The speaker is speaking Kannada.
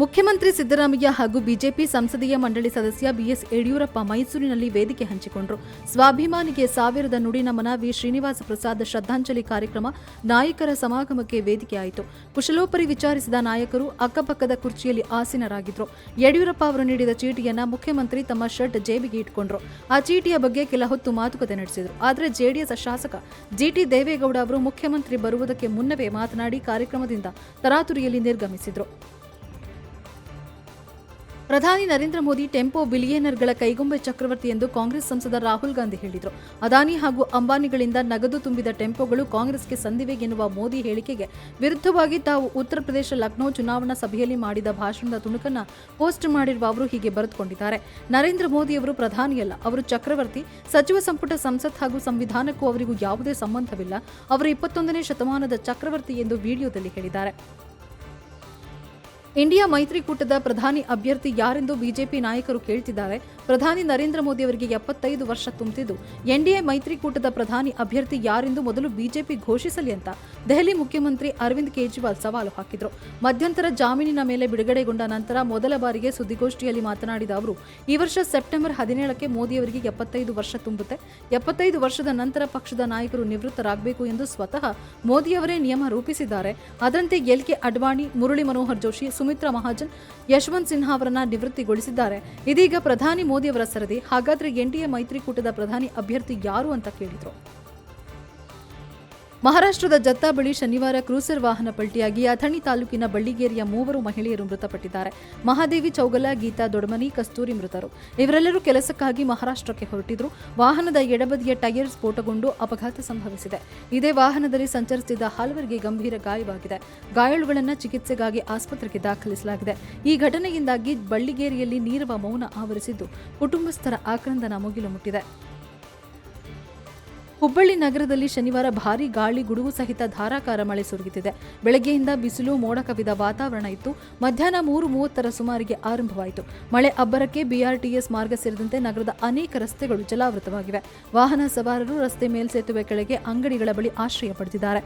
ಮುಖ್ಯಮಂತ್ರಿ ಸಿದ್ದರಾಮಯ್ಯ ಹಾಗೂ ಬಿಜೆಪಿ ಸಂಸದೀಯ ಮಂಡಳಿ ಸದಸ್ಯ ಬಿಎಸ್ ಯಡಿಯೂರಪ್ಪ ಮೈಸೂರಿನಲ್ಲಿ ವೇದಿಕೆ ಹಂಚಿಕೊಂಡರು. ಸ್ವಾಭಿಮಾನಿಗೆ ಸಾವಿರದ ನುಡಿ ನಮನ ವಿ. ಶ್ರೀನಿವಾಸ ಪ್ರಸಾದ್ ಶ್ರದ್ಧಾಂಜಲಿ ಕಾರ್ಯಕ್ರಮ ನಾಯಕರ ಸಮಾಗಮಕ್ಕೆ ವೇದಿಕೆಯಾಯಿತು ಕುಶಲೋಪರಿ ವಿಚಾರಿಸಿದ ನಾಯಕರು ಅಕ್ಕಪಕ್ಕದ ಕುರ್ಚಿಯಲ್ಲಿ ಆಸೀನರಾಗಿದ್ದರು ಯಡಿಯೂರಪ್ಪ ಅವರು ನೀಡಿದ ಚೀಟಿಯನ್ನ ಮುಖ್ಯಮಂತ್ರಿ ತಮ್ಮ ಶರ್ಟ್ ಜೇಬಿಗೆ ಇಟ್ಕೊಂಡ್ರು. ಆ ಚೀಟಿಯ ಬಗ್ಗೆ ಕೆಲ ಹೊತ್ತು ಮಾತುಕತೆ ನಡೆಸಿದರು. ಆದರೆ ಜೆಡಿಎಸ್ ಶಾಸಕ ಜಿಟಿ ದೇವೇಗೌಡ ಅವರು ಮುಖ್ಯಮಂತ್ರಿ ಬರುವುದಕ್ಕೆ ಮುನ್ನವೇ ಮಾತನಾಡಿ ಕಾರ್ಯಕ್ರಮದಿಂದ ತರಾತುರಿಯಲ್ಲಿ ನಿರ್ಗಮಿಸಿದರು. ಪ್ರಧಾನಿ ನರೇಂದ್ರ ಮೋದಿ ಟೆಂಪೋ ಬಿಲಿಯನರ್ಗಳ ಕೈಗೊಂಬೆ ಚಕ್ರವರ್ತಿ ಎಂದು ಕಾಂಗ್ರೆಸ್ ಸಂಸದ ರಾಹುಲ್ ಗಾಂಧಿ ಹೇಳಿದರು. ಅದಾನಿ ಹಾಗೂ ಅಂಬಾನಿಗಳಿಂದ ನಗದು ತುಂಬಿದ ಟೆಂಪೋಗಳು ಕಾಂಗ್ರೆಸ್ಗೆ ಸಂದಿವೆ ಎನ್ನುವ ಮೋದಿ ಹೇಳಿಕೆಗೆ ವಿರುದ್ಧವಾಗಿ ತಾವು ಉತ್ತರ ಪ್ರದೇಶ ಲಕ್ನೋ ಚುನಾವಣಾ ಸಭೆಯಲ್ಲಿ ಮಾಡಿದ ಭಾಷಣದ ತುಣುಕನ್ನ ಪೋಸ್ಟ್ ಮಾಡಿರುವ ಅವರು ಹೀಗೆ ಬರೆದುಕೊಂಡಿದ್ದಾರೆ. ನರೇಂದ್ರ ಮೋದಿ ಅವರು ಪ್ರಧಾನಿಯಲ್ಲ, ಅವರು ಚಕ್ರವರ್ತಿ. ಸಚಿವ ಸಂಪುಟ ಸಂಸತ್ ಹಾಗೂ ಸಂವಿಧಾನಕ್ಕೂ ಅವರಿಗೂ ಯಾವುದೇ ಸಂಬಂಧವಿಲ್ಲ. ಅವರು ಇಪ್ಪತ್ತೊಂದನೇ ಶತಮಾನದ ಚಕ್ರವರ್ತಿ ಎಂದು ವಿಡಿಯೋದಲ್ಲಿ ಹೇಳಿದ್ದಾರೆ. ಇಂಡಿಯಾ ಮೈತ್ರಿಕೂಟದ ಪ್ರಧಾನಿ ಅಭ್ಯರ್ಥಿ ಯಾರೆಂದು ಬಿಜೆಪಿ ನಾಯಕರು ಕೇಳ್ತಿದ್ದಾರೆ. ಪ್ರಧಾನಿ ನರೇಂದ್ರ ಮೋದಿ ಅವರಿಗೆ ಎಪ್ಪತ್ತೈದು ವರ್ಷ ತುಂಬುತ್ತಿದ್ದು ಎನ್ಡಿಎ ಮೈತ್ರಿಕೂಟದ ಪ್ರಧಾನಿ ಅಭ್ಯರ್ಥಿ ಯಾರೆಂದು ಮೊದಲು ಬಿಜೆಪಿ ಘೋಷಿಸಲಿ ಅಂತ ದೆಹಲಿ ಮುಖ್ಯಮಂತ್ರಿ ಅರವಿಂದ್ ಕೇಜ್ರಿವಾಲ್ ಸವಾಲು ಹಾಕಿದರು. ಮಧ್ಯಂತರ ಜಾಮೀನಿನ ಮೇಲೆ ಬಿಡುಗಡೆಗೊಂಡ ನಂತರ ಮೊದಲ ಬಾರಿಗೆ ಸುದ್ದಿಗೋಷ್ಠಿಯಲ್ಲಿ ಮಾತನಾಡಿದ ಅವರು, ಈ ವರ್ಷ ಸೆಪ್ಟೆಂಬರ್ ಹದಿನೇಳಕ್ಕೆ ಮೋದಿ ಅವರಿಗೆ ಎಪ್ಪತ್ತೈದು ವರ್ಷ ತುಂಬುತ್ತೆ. ಎಪ್ಪತ್ತೈದು ವರ್ಷದ ನಂತರ ಪಕ್ಷದ ನಾಯಕರು ನಿವೃತ್ತರಾಗಬೇಕು ಎಂದು ಸ್ವತಃ ಮೋದಿಯವರೇ ನಿಯಮ ರೂಪಿಸಿದ್ದಾರೆ. ಅದರಂತೆ ಎಲ್ ಕೆ ಅಡ್ವಾಣಿ, ಮುರಳಿ ಮನೋಹರ್ ಜೋಶಿ ಸುಮಿತ್ರಾ ಮಹಾಜನ್ ಯಶವಂತ್ ಸಿನ್ಹಾ ಅವರನ್ನ ನಿವೃತ್ತಿಗೊಳಿಸಿದ್ದಾರೆ. ಇದೀಗ ಪ್ರಧಾನಿ ಮೋದಿ ಅವರ ಸರದಿ. ಹಾಗಾದ್ರೆ ಎನ್ಡಿಎ ಮೈತ್ರಿಕೂಟದ ಪ್ರಧಾನಿ ಅಭ್ಯರ್ಥಿ ಯಾರು ಅಂತ ಕೇಳಿದ್ರು. ಮಹಾರಾಷ್ಟ್ರದ ಜತ್ತಾ ಬಳಿ ಶನಿವಾರ ಕ್ರೂಸರ್ ವಾಹನ ಪಲ್ಟಿಯಾಗಿ ಅಥಣಿ ತಾಲೂಕಿನ ಬಳ್ಳಿಗೇರಿಯ ಮೂವರು ಮಹಿಳೆಯರು ಮೃತಪಟ್ಟಿದ್ದಾರೆ. ಮಹಾದೇವಿ ಚೌಗಲ, ಗೀತಾ ದೊಡಮನಿ, ಕಸ್ತೂರಿ ಮೃತರು. ಇವರೆಲ್ಲರೂ ಕೆಲಸಕ್ಕಾಗಿ ಮಹಾರಾಷ್ಟ್ರಕ್ಕೆ ಹೊರಟಿದ್ರು. ವಾಹನದ ಎಡಬದಿಯ ಟೈರ್ ಸ್ಫೋಟಗೊಂಡು ಅಪಘಾತ ಸಂಭವಿಸಿದೆ. ಇದೇ ವಾಹನದಲ್ಲಿ ಸಂಚರಿಸುತ್ತಿದ್ದ ಹಲವರಿಗೆ ಗಂಭೀರ ಗಾಯವಾಗಿದೆ. ಗಾಯಾಳುಗಳನ್ನು ಚಿಕಿತ್ಸೆಗಾಗಿ ಆಸ್ಪತ್ರೆಗೆ ದಾಖಲಿಸಲಾಗಿದೆ. ಈ ಘಟನೆಯಿಂದಾಗಿ ಬಳ್ಳಿಗೇರಿಯಲ್ಲಿ ನೀರವ ಮೌನ ಆವರಿಸಿದ್ದು ಕುಟುಂಬಸ್ಥರ ಆಕ್ರಂದನ ಮುಗಿಲು ಮುಟ್ಟಿದೆ. ಹುಬ್ಬಳ್ಳಿ ನಗರದಲ್ಲಿ ಶನಿವಾರ ಭಾರೀ ಗಾಳಿ, ಗುಡುಗು ಸಹಿತ ಧಾರಾಕಾರ ಮಳೆ ಸುರಿಯುತ್ತಿದೆ ಬೆಳಗ್ಗೆಯಿಂದ ಬಿಸಿಲು ಮೋಡ ಕವಿದ ವಾತಾವರಣ ಇತ್ತು. ಮಧ್ಯಾಹ್ನ ಮೂರು ಮೂವತ್ತರ ಸುಮಾರಿಗೆ ಆರಂಭವಾಯಿತು. ಮಳೆ ಅಬ್ಬರಕ್ಕೆ ಬಿಆರ್ಟಿಎಸ್ ಮಾರ್ಗ ಸೇರಿದಂತೆ ನಗರದ ಅನೇಕ ರಸ್ತೆಗಳು ಜಲಾವೃತವಾಗಿವೆ. ವಾಹನ ಸವಾರರು ರಸ್ತೆ ಮೇಲ್ಸೇತುವೆ ಕೆಳಗೆ ಅಂಗಡಿಗಳ ಬಳಿ ಆಶ್ರಯ ಪಡೆದಿದ್ದಾರೆ.